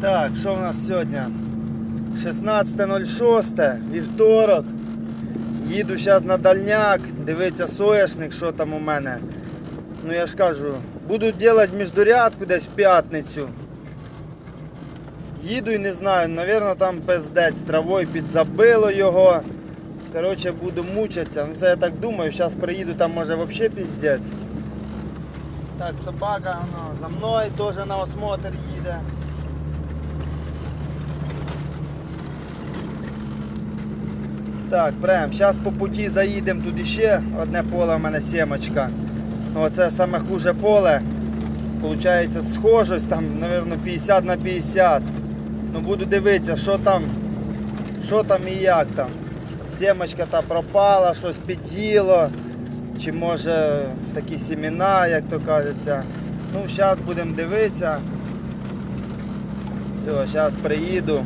Так, що в нас сьогодні? 16.06, вівторок. Їду зараз на дальняк, дивиться соняшник, що там у мене. Ну я ж кажу, буду робити міждурядку десь в п'ятницю. Їду і не знаю, напевно там пиздець травою підзабило його. Коротше, буду мучитися. Ну це я так думаю, зараз приїду, там може взагалі піздець. Так, собака воно, за мною теж на осмотр їде. Так, прям, зараз по путі заїдемо тут іще одне поле в мене сімочка. Ну, оце саме хуже поле. Получається схожість там, мабуть, 50 на 50. Ну буду дивитися, що там, що там і як там. Сімочка та пропала, щось під'їло. Чи може такі сімена, як то кажеться. Ну, зараз будемо дивитися. Все, зараз приїду.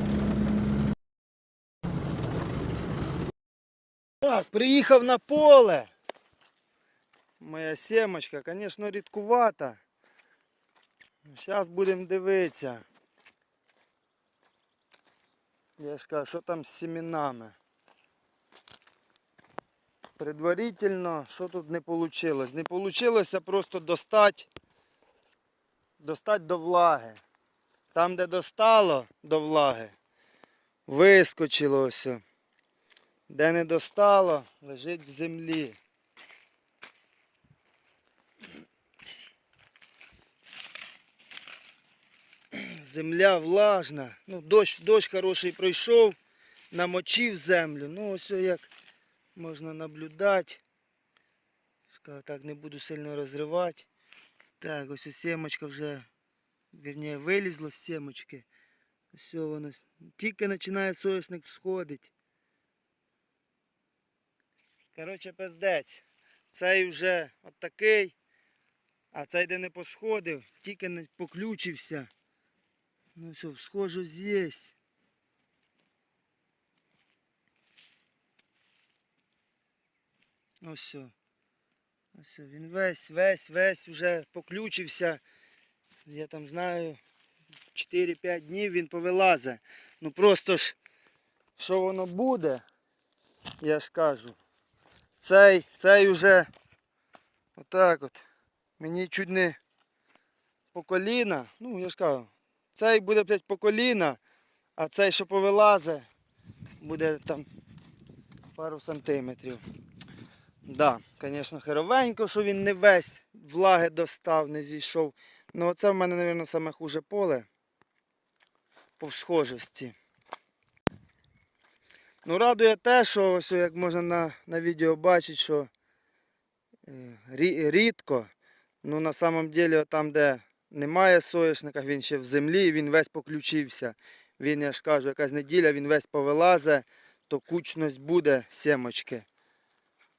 Так, приїхав на поле. Моя сімочка, звісно, рідкувата. Зараз будемо дивитися. Я ж кажу, що там з семенами. Предварительно, що тут не вийшло? Не вийшло просто достати, достати до влаги. Там, де достало до влаги, вискочило ось. Де не достало, лежить в землі. Земля влажна. Ну, дощ, дощ хороший пройшов, намочив землю. Ну, ось як можна наблюдати. Так не буду сильно розривати. Так, ось ось сімочка вже, вірніше, вилізла з сімочки. Ось воно. Тільки починає соняшник всходити. Коротше, пиздець. Цей вже от такий, а цей де не посходив, тільки не поключився. Ну все, схожу здесь. Ось все. Ось. Він весь, весь, весь вже поключився. Я там знаю, 4-5 днів він повилазить. Ну просто ж, що воно буде, я ж кажу. Цей, цей уже отак от. Мені чуть не по коліна. Ну, я ж кажу, цей буде блядь, по коліна, а цей, що повилазе, буде там пару сантиметрів. Да, звісно, херовенько, що він не весь влаги достав, не зійшов. Ну оце в мене, мабуть, саме хуже поле по всхожості. Ну, радує те, що ось як можна на, на відео бачити, що е, рі- рідко, ну на самом деле там, де немає соняшника, він ще в землі, він весь поключився. Він, я ж кажу, якась неділя, він весь повилазе, то кучність буде сімочки.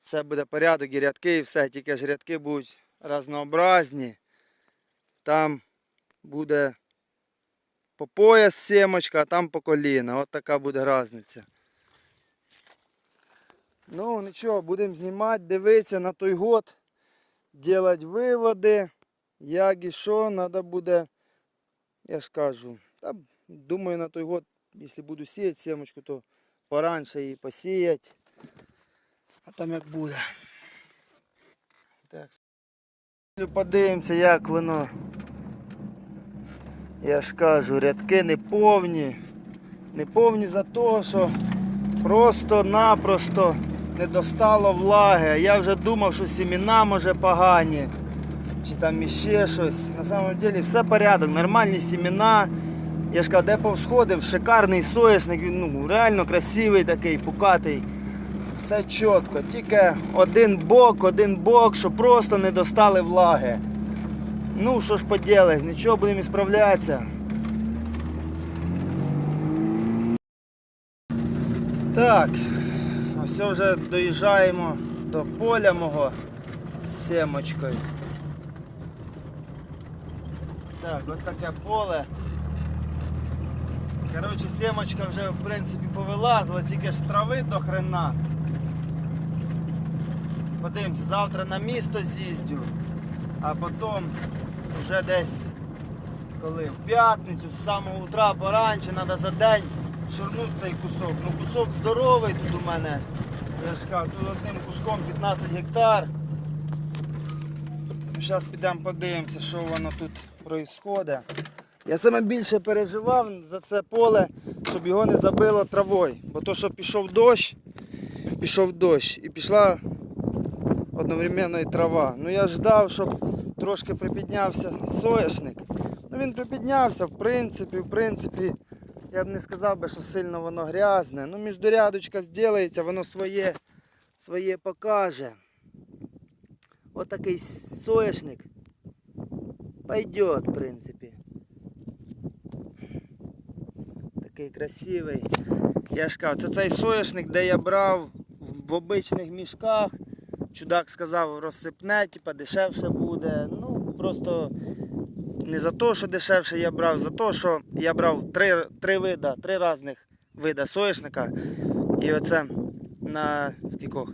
Все буде порядок і рядки, і все, тільки ж рядки будуть разнообразні. Там буде по пояс сімочка, а там по коліна. От така буде різниця. Ну нічого, будемо знімати, дивитися на той год, робити виводи, як і що, треба буде, я ж кажу, та, думаю на той год, якщо буду сіяти сімочку, то поранше її посіяти. А там як буде. Так. Подивимося, як воно. Я ж кажу, рядки не повні. Не повні за того, що просто-напросто не достало влаги. Я вже думав, що сімена може погані. Чи там іще щось. На самом деле все порядок, нормальні сімена. Я ж кажу, де повсходив, шикарний соняшник, він ну, реально красивий такий, пукатий. Все чітко, тільки один бок, один бок, що просто не достали влаги. Ну, що ж поділать, нічого будемо справлятися. Так, ось вже доїжджаємо до поля мого з сімочкою. Так, от таке поле. Коротше, сімочка вже в принципі повилазила, тільки ж трави до хрена. Подивимося, завтра на місто з'їздю, а потім вже десь коли в п'ятницю, з самого утра поранче, треба за день шурнути цей кусок. Ну кусок здоровий тут у мене. Я тут одним куском 15 гектар. Зараз підемо подивимося, що воно тут відбувається. Я саме більше переживав за це поле, щоб його не забило травою. Бо то, що пішов дощ, пішов дощ і пішла одновременно і трава. Ну я ждав, щоб трошки припіднявся соняшник. Ну він припіднявся, в принципі, в принципі, я б не сказав би, що сильно воно грязне. Ну міждорядочка зробиться, воно своє, своє покаже. Отакий соняшник пойдет, в принципі. Такий красивий. Я ж кажу, це цей соняшник, де я брав в обичних мішках. Чудак сказав, розсипне, типа дешевше буде. Ну, просто не за те, що дешевше я брав, за те, що я брав три, три вида, три різних вида соняшника. І оце на скількох?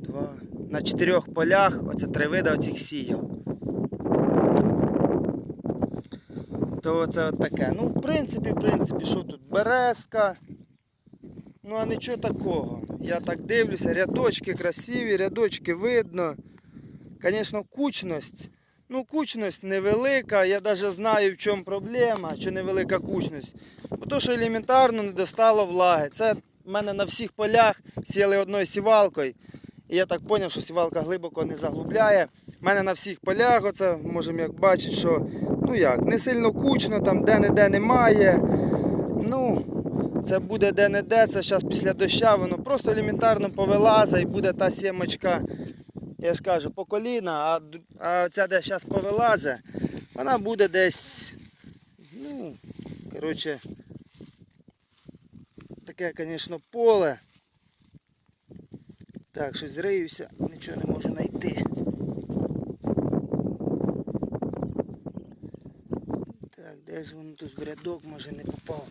Два. На чотирьох полях оце три вида оцих сіяв. То оце от таке. Ну, в принципі, в принципі, що тут? Березка. Ну а нічого такого. Я так дивлюся, рядочки красиві, рядочки видно. Звісно, кучність. Ну, кучність невелика. Я навіть знаю, в чому проблема, що невелика кучність. Бо то, що елементарно не достало влаги. Це в мене на всіх полях сіяли одною сівалкою. І я так зрозумів, що сівалка глибоко не заглубляє. У мене на всіх полях, оце можемо як бачити, що ну як, не сильно кучно, там де-не-де немає. Ну, це буде де-не-де, це зараз після доща, воно просто елементарно повилазить і буде та сімочка, я ж кажу, по коліна, а, а ця, де зараз повилазить, вона буде десь, ну, коротше, таке, звісно, поле. Так, щось зриюся, нічого не можу знайти. Так, де ж воно тут в рядок, може не попав.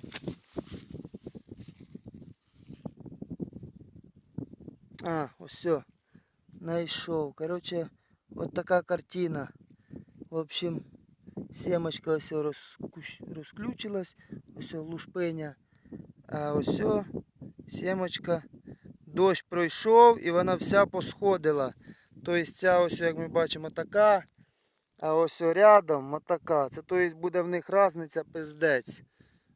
А, ось все. Найшов. Короче, вот така картина. В общем, семочка ось розключилась, ось лушпиня. А ось семочка. Дощ пройшов і вона вся посходила. Тобто ця ось, як ми бачимо, така. А ось рядом отака. Це тобто буде в них різниця пиздець.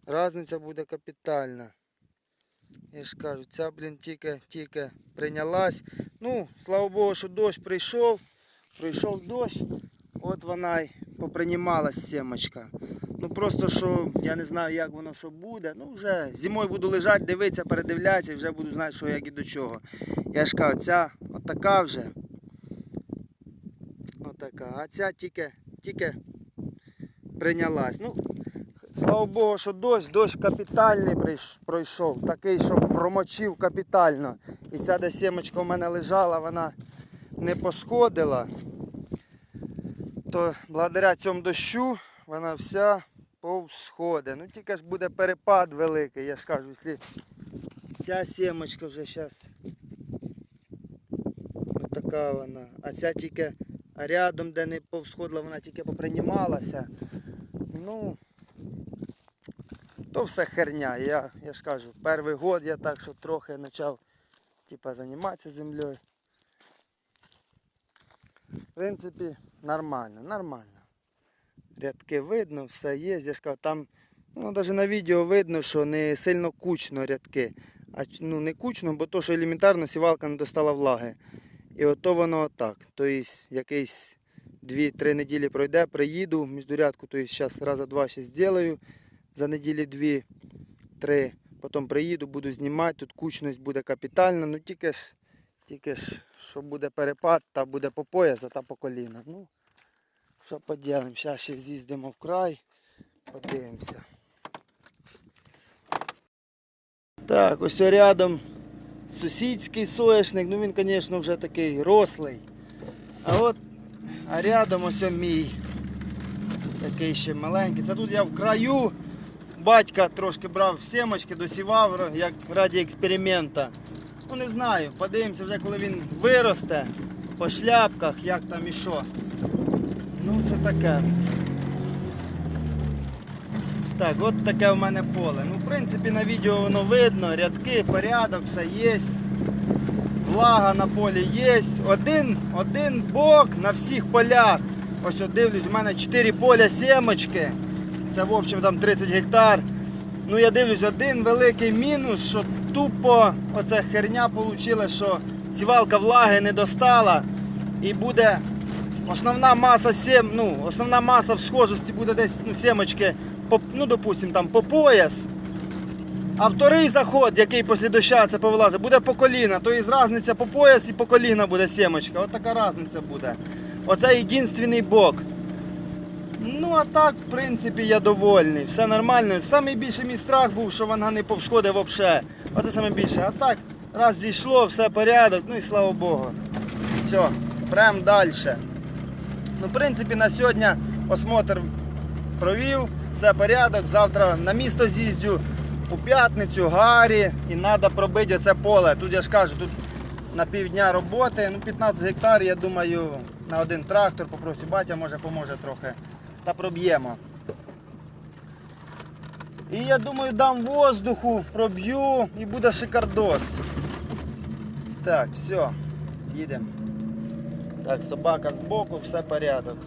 Разниця буде капітальна. Я ж кажу, ця, блін, тільки, тільки прийнялась. Ну, слава Богу, що дощ прийшов. Прийшов дощ. От вона й попринімалась сімочка. Ну просто що я не знаю, як воно що буде. Ну вже зимою буду лежати, дивитися, передивлятися і вже буду знати, що як і до чого. Я ж кажу, ця отака вже. Отака. А ця тільки, тільки прийнялась. Ну, Слава Богу, що дощ, дощ капітальний пройшов, такий, що промочив капітально. І ця де сімочка в мене лежала, вона не посходила. То благодаря цьому дощу вона вся повсходить. Ну тільки ж буде перепад великий, я ж кажу, якщо ця сімочка вже зараз така вона, а ця тільки рядом, де не повсходила, вона тільки попринімалася. Ну, то все херня. Я, я ж кажу, перший год я так, що трохи почав типа, займатися землею. Принципі, нормально, нормально. Рядки видно, все є. Я там, ну, навіть на відео видно, що не сильно кучно рядки. А ну, не кучно, бо то, що елементарно сівалка не достала влаги. І ото воно отак. Тобто якийсь 2-3 неділі пройде, приїду міждурядку, тобто зараз раза два ще зроблю за неділі дві-три. Потім приїду, буду знімати, тут кучність буде капітальна, ну тільки ж, тільки ж, що буде перепад, та буде по пояс, а та по коліна. Ну, що поділимо, зараз ще з'їздимо в край, подивимося. Так, ось рядом сусідський соняшник, ну він, звісно, вже такий рослий. А от а рядом ось мій. Такий ще маленький. Це тут я в краю. Батька трошки брав сімочки, досівав як раді експеримента. Ну не знаю, подивимося вже коли він виросте по шляпках, як там і що. Ну це таке. Так, от таке в мене поле. Ну, в принципі, на відео воно видно, рядки, порядок, все є. Влага на полі є. Один, один бок на всіх полях. Ось от дивлюсь, у мене 4 поля сімочки. Це в общем там 30 гектар. Ну я дивлюсь, один великий мінус, що тупо оця херня вийшла, що сівалка влаги не достала. І буде основна маса сім, ну, основна маса в схожості буде десь ну, сімочки, по, ну, допустим, там по пояс. А вторий заход, який після доща це повилазить, буде по коліна. То є різниця по пояс і по коліна буде сімочка. От така різниця буде. Оце єдинственний бок. Ну а так, в принципі, я довольний. Все нормально. Самий більший мій страх був, що вона не повсходить взагалі. Оце саме більше. А так, раз зійшло, все порядок, ну і слава Богу. Все, прям далі. Ну, в принципі, на сьогодні осмотр провів, все порядок. Завтра на місто з'їздю у п'ятницю, Гарі, і треба пробити оце поле. Тут я ж кажу, тут на півдня роботи, ну 15 гектар, я думаю, на один трактор попросю, батя може поможе трохи. Та проб'ємо. І я думаю, дам воздуху, проб'ю і буде шикардос. Так, все, їдемо. Так, собака збоку, все порядок.